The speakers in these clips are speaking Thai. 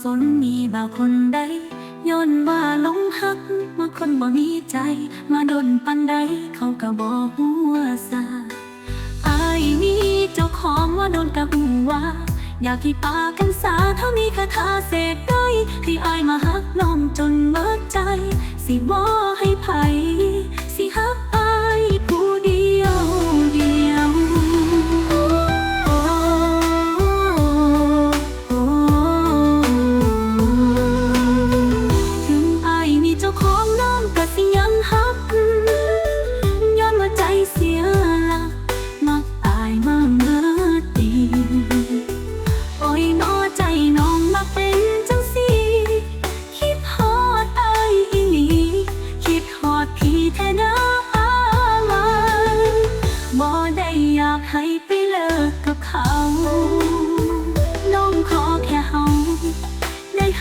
สนมีบ่าวคนใดย้อนว่าหลงหักมาคนบ่มีใจ มาดนปันใดเขาก็บ่หัวซาอายมีเจ้าของว่าโดนกับหัวาอยากที่ปากันสาเท่านี้คาถาเสกได้ที่อายมาหักน้องจนเบิดใจ สิบ่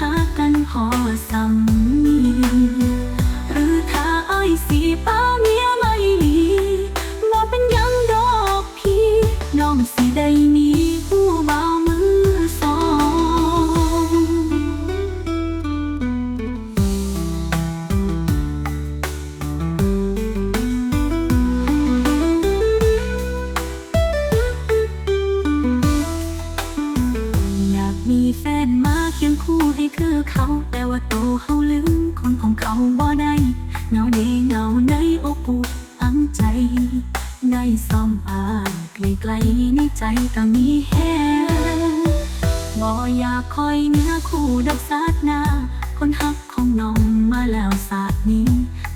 หากันพอสำนี แต่ว่าโตเฮาลืมคนของเขาบ่ได้เงาเดเงาในอกปูอังใจ ได้ซ่อมอ่านไกลๆในใจก็มีแฮงบ่อยากคอยเนื้อคู่ดอกสาดหน้าคนฮักของน้องมาแล้วศาสตร์นี้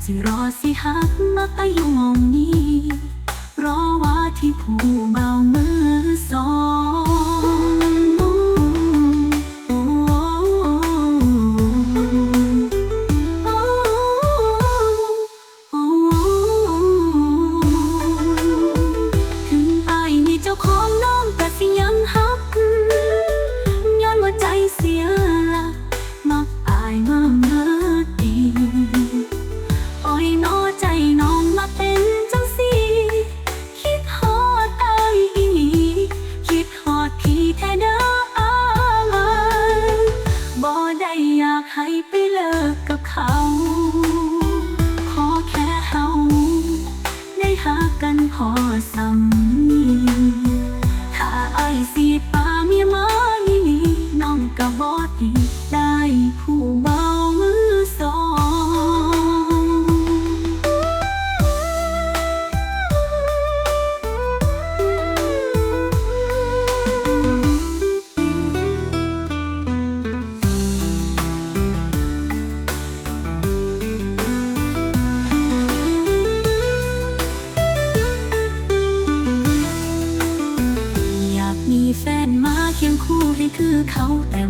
สิรอสิฮักมักอายุมองนี้ รอว่าที่ผู้เบามือ หากันพอสำนีถ้าไอสิไป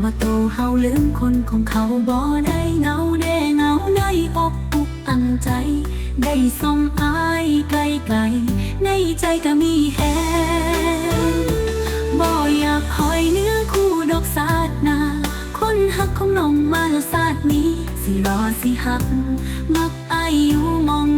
ว่าโตเฮาลืมคนของเขาบ่ได้เงาแด้เงาในอกปุกตั้งใจ ได้ส่งอายไกลไกลๆในใจก็มีแฮงบ่อยากคอยเนื้อคู่ดอกสาดนาคนหักของน้องมาแล้วสาดนี้ สิรอสิหัก มักอายอยู่มอง